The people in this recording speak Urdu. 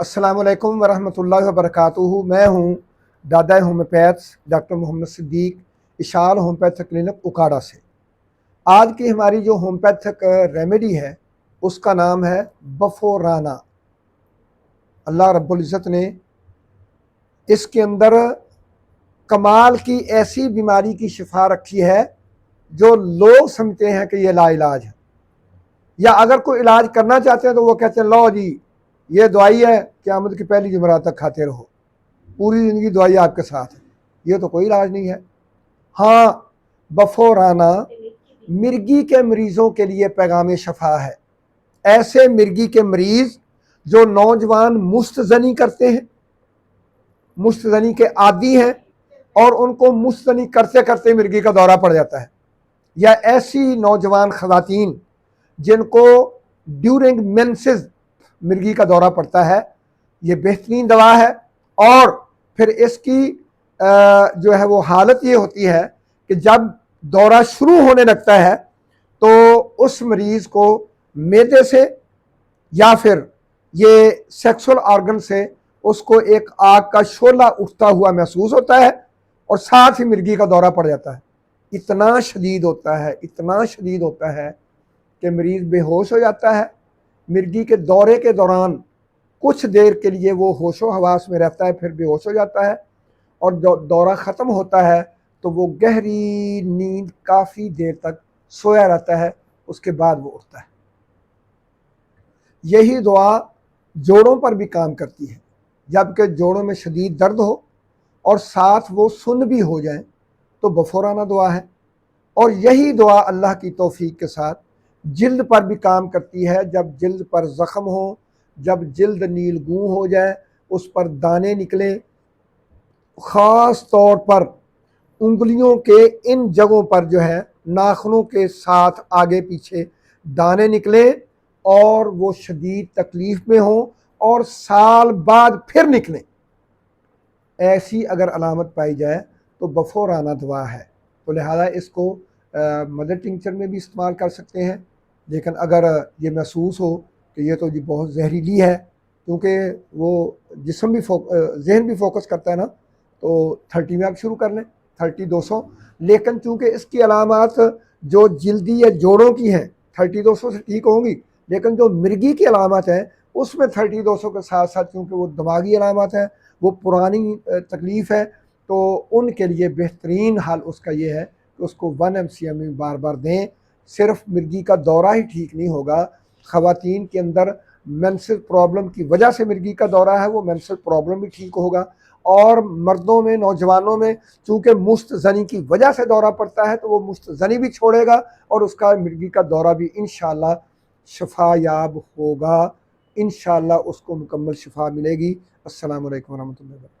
السلام علیکم ورحمۃ اللہ وبرکاتہ۔ میں ہوں، دادا homeopaths doctor Muhammad Siddique Ashal homeopathic clinic Okara سے۔ آج کی ہماری جو ہومیوپیتھک ریمیڈی ہے، اس کا نام ہے بفورانا۔ اللہ رب العزت نے اس کے اندر کمال کی ایسی بیماری کی شفا رکھی ہے جو لوگ سمجھتے ہیں کہ یہ لا علاج ہے۔ یا اگر کوئی علاج کرنا چاہتے ہیں تو وہ کہتے ہیں، لو جی یہ دوائی ہے قیامت کی پہلی جمعرات تک کھاتے رہو۔ پوری زندگی دوائی آپ کے ساتھ ہے۔ یہ تو کوئی علاج نہیں ہے۔ ہاں بفورانا مرگی کے مریضوں کے لیے پیغام شفا ہے۔ ایسے مرگی کے مریض جو نوجوان مستزنی کرتے ہیں مستزنی کے عادی ہیں اور ان کو مستنی کرتے کرتے مرگی کا دورہ پڑ جاتا ہے۔ یا ایسی نوجوان خواتین جن کو ڈیورنگ مینسز مرگی کا دورہ پڑتا ہے، یہ بہترین دوا ہے اور پھر اس کی جو ہے وہ حالت یہ ہوتی ہے کہ جب دورہ شروع ہونے لگتا ہے تو اس مریض کو میدے سے یا پھر یہ سیکسول آرگن سے اس کو ایک آگ کا شولہ اٹھتا ہوا محسوس ہوتا ہے اور ساتھ ہی مرگی کا دورہ پڑ جاتا ہے۔ اتنا شدید ہوتا ہے، اتنا شدید ہوتا ہے کہ مریض بے ہوش ہو جاتا ہے۔ مرگی کے دورے کے دوران کچھ دیر کے لیے وہ ہوش و حواس میں رہتا ہے، پھر بے ہوش ہو جاتا ہے اور دورہ ختم ہوتا ہے تو وہ گہری نیند کافی دیر تک سویا رہتا ہے، اس کے بعد وہ اٹھتا ہے۔ یہی دعا جوڑوں پر بھی کام کرتی ہے۔ جبکہ جوڑوں میں شدید درد ہو اور ساتھ وہ سن بھی ہو جائیں تو بفورانہ دعا ہے۔ اور یہی دعا اللہ کی توفیق کے ساتھ جلد پر بھی کام کرتی ہے۔ جب جلد پر زخم ہو جب جلد نیل گوں ہو جائے، اس پر دانے نکلیں۔ خاص طور پر انگلیوں کے ان جگہوں پر جو ہے ناخنوں کے ساتھ آگے پیچھے دانے نکلیں اور وہ شدید تکلیف میں ہوں اور سال بعد پھر نکلیں۔ ایسی اگر علامت پائی جائے تو بفورانہ دعا ہے۔ تو لہذا اس کو مدر ٹنکچر میں بھی استعمال کر سکتے ہیں۔ لیکن اگر یہ محسوس ہو کہ یہ تو جی بہت زہریلی ہے، کیونکہ وہ جسم بھی ذہن بھی فوکس کرتا ہے نا، تو تھرٹی میں آپ شروع کر لیں، تھرٹی دو سو۔ لیکن چونکہ اس کی علامات جو جلدی یا جوڑوں کی ہیں، تھرٹی دو سو سے ٹھیک ہوں گی، لیکن جو مرگی کی علامات ہیں، اس میں تھرٹی دو سو کے ساتھ ساتھ چونکہ وہ دماغی علامات ہیں، وہ پرانی تکلیف ہے، تو ان کے لیے بہترین حال اس کا یہ ہے کہ اس کو ون ایم سی ایم بار بار دیں۔ صرف مرگی کا دورہ ہی ٹھیک نہیں ہوگا۔ خواتین کے اندر مینسل پرابلم کی وجہ سے مرگی کا دورہ ہے، وہ مینسل پرابلم بھی ٹھیک ہوگا۔ اور مردوں میں، نوجوانوں میں چونکہ مست زنی کی وجہ سے دورہ پڑتا ہے، تو وہ مست زنی بھی چھوڑے گا اور اس کا مرگی کا دورہ بھی انشاءاللہ شفا یاب ہوگا۔ انشاءاللہ اس کو مکمل شفا ملے گی۔ السلام علیکم ورحمۃ اللہ وبرکاتہ۔